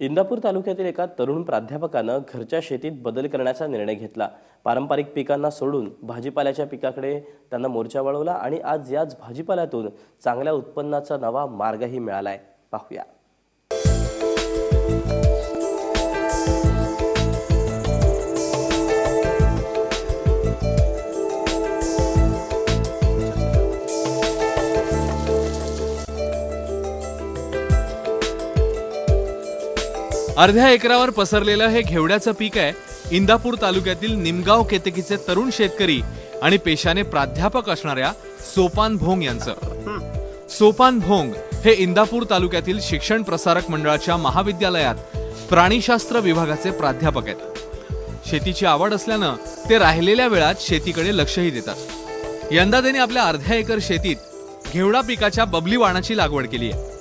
इंदापूर तालुक्यातील एका तरुण प्राध्यापकानं घरच्या शेतीत बदल करण्याचा निर्णय घेतला. पारंपरिक पिकांना सोडून भाजीपाल्याच्या पिकाकडे त्यांना मोर्चा वळवला आणि आज याच भाजीपाल्यातून चांगल्या उत्पन्नाचा नवा मार्गही मिळालाय. पाहूया. अर्ध्या एकरावर पसरलेलं हे घेवड्याचं पीक आहे. इंदापूर तालुक्यातील निमगाव केतकीचे तरुण शेतकरी आणि पेशाने प्राध्यापक असणाऱ्या सोपान भोंग यांचं. सोपान भोंग हे इंदापूर तालुक्यातील शिक्षण प्रसारक मंडळाच्या महाविद्यालयात प्राणीशास्त्र विभागाचे प्राध्यापक आहेत. शेतीची आवड असल्यानं ते राहिलेल्या वेळात शेतीकडे लक्षही देतात. यंदा त्यांनी आपल्या अर्ध्या एकर शेतीत घेवडा पिकाच्या बबली वाणाची लागवड केली आहे.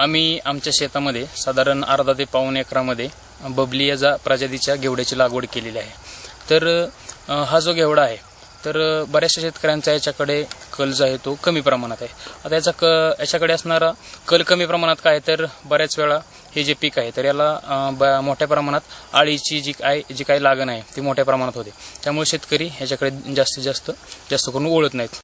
आम्ही आमच्या शेतामध्ये साधारण अर्धा ते पाऊण एकरामध्ये बबली या जा प्रजातीच्या घेवड्याची लागवड केलेली आहे. तर हा जो घेवडा आहे तर बऱ्याचशा शेतकऱ्यांचा याच्याकडे कल जो आहे तो कमी प्रमाणात आहे. आता याचा क याच्याकडे असणारा कल कमी प्रमाणात काय आहे? तर बऱ्याच वेळा हे जे पीक आहे तर याला ब मोठ्या प्रमाणात आळीची जी काय जी काही लागण आहे ती मोठ्या प्रमाणात होते. त्यामुळे शेतकरी ह्याच्याकडे जास्तीत जास्त जास्त करून ओळत नाहीत.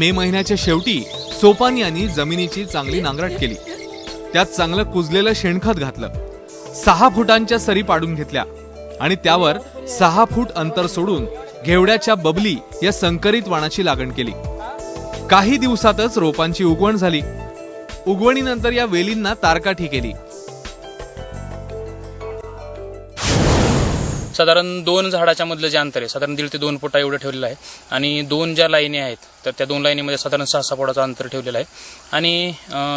मे महिन्याच्या शेवटी सोपान यांनी जमिनीची चांगली नांगरट केली. त्यात चांगलं कुजलेलं शेणखत घातलं. सहा फुटांच्या सरी पाडून घेतल्या आणि त्यावर सहा फूट अंतर सोडून घेवड्याच्या बबली या संकरित वाणाची लागण केली. काही दिवसातच रोपांची उगवण झाली. उगवणीनंतर या वेलींना तारकाठी केली. साधारण दोन झाडाच्या मधलं जे अंतर आहे साधारण दीड ते दोन फुटा एवढं ठेवलेलं आहे. आणि दोन ज्या लाईनी आहेत तर त्या दोन लाईनीमध्ये साधारण सहा सहा फुटाचं अंतर ठेवलेलं आहे. आणि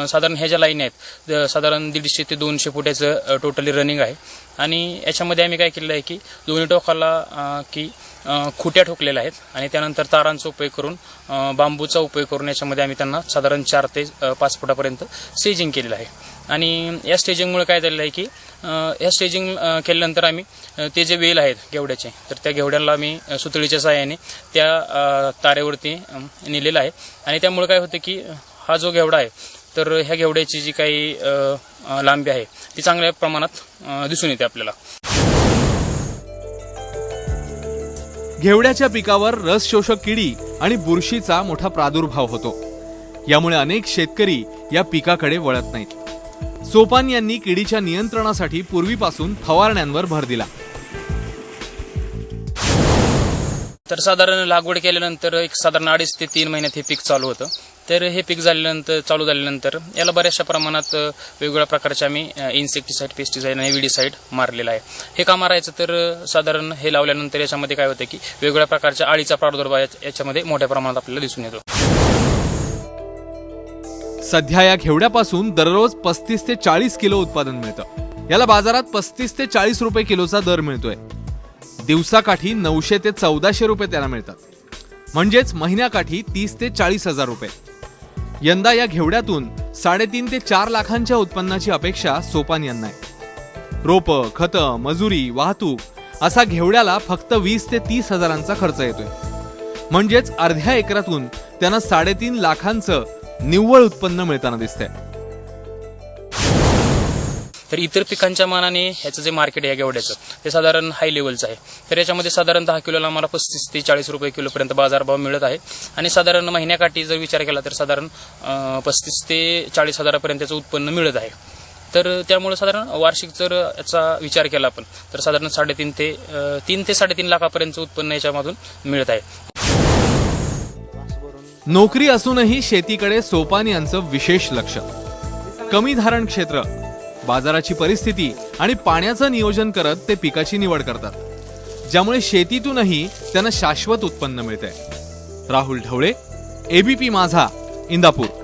साधारण ह्या ज्या लाईनी आहेत साधारण दीडशे ते दोनशे फुटाचं टोटली रनिंग आहे. आणि याच्यामध्ये आम्ही काय केलेलं आहे की दोन्ही टोकाला की खुट्या ठोकलेल्या आहेत आणि त्यानंतर तारांचा उपयोग करून बांबूचा उपयोग करून याच्यामध्ये आम्ही त्यांना साधारण चार ते पाच फुटापर्यंत स्टेजिंग केलेलं आहे. आणि या स्टेजिंगमुळे काय झालेलं आहे की या स्टेजिंग केल्यानंतर आम्ही ते जे वेल आहेत घेवड्याचे तर त्या घेवड्याला आम्ही सुतळीच्या सहाय्याने त्या तारेवरती नेलेलं आहे. आणि त्यामुळे काय होतं की हा जो घेवडा आहे तर ह्या घेवड्याची जी काही लांबी आहे ती चांगल्या प्रमाणात दिसून येते आपल्याला. घेवड्याच्या पिकावर रस शोषक किडी आणि बुरशीचा मोठा प्रादुर्भाव होतो. यामुळे अनेक शेतकरी या पिकाकडे वळत नाहीत. सोपान यांनी किडीच्या नियंत्रणासाठी पूर्वीपासून फवारण्यांवर भर दिला. तर साधारण लागवड केल्यानंतर एक साधारण अडीच ते तीन महिन्यात हे पीक चालू होतं. तर हे पीक झाल्यानंतर चालू झाल्यानंतर याला बऱ्याचशा प्रमाणात वेगवेगळ्या प्रकारचे आम्ही इन्सेक्टिसाईड पेस्टिसाईड आणि विडीसाईड मारलेला आहे. हे का मारायचं तर साधारण हे लावल्यानंतर याच्यामध्ये काय होतं की वेगवेगळ्या प्रकारच्या आळीचा प्रादुर्भाव याच्यामध्ये मोठ्या प्रमाणात आपल्याला दिसून येतो. सध्या या घेवड्यापासून दररोज पस्तीस ते चाळीस किलो उत्पादन मिळतं. याला बाजारात पस्तीस ते चाळीस रुपये किलोचा दर मिळतोय. दिवसाकाठी नऊशे ते चौदाशे रुपये त्याला मिळतात. म्हणजेच महिन्याकाठी तीस ते चाळीस हजार रुपये. यंदा या घेवड्यातून साडेतीन ते चार लाखांच्या उत्पन्नाची अपेक्षा सोपान यांना आहे. रोपं खतं मजुरी वाहतूक असा घेवड्याला फक्त वीस ते तीस हजारांचा खर्च येतोय. म्हणजेच अर्ध्या एकरातून त्यांना साडेतीन लाखांचं निव्वळ उत्पन्न मिळताना दिसतंय. तर इतर पिकांच्या मानाने ह्याचं जे मार्केट आहे गेवड्याचं ते साधारण हाय लेवलचं आहे. तर याच्यामध्ये साधारण दहा किलोला आम्हाला पस्तीस ते चाळीस रुपये किलोपर्यंत बाजारभाव मिळत आहे. आणि साधारण महिन्याकाठी जर विचार केला तर साधारण पस्तीस ते चाळीस हजारापर्यंत याचं उत्पन्न मिळत आहे. तर त्यामुळे साधारण वार्षिक जर याचा विचार केला आपण तर साधारण साडेतीन ते तीन ते साडेतीन लाखापर्यंतचं उत्पन्न याच्यामधून मिळत आहे. नोकरी असूनही शेतीकडे सोपान यांचं विशेष लक्ष. कमी धारण क्षेत्र बाजाराची परिस्थिती आणि पाण्याचं नियोजन करत ते पिकाची निवड करतात. ज्यामुळे शेतीतूनही त्यांना शाश्वत उत्पन्न मिळतंय. राहुल ढवळे एबीपी माझा इंदापूर.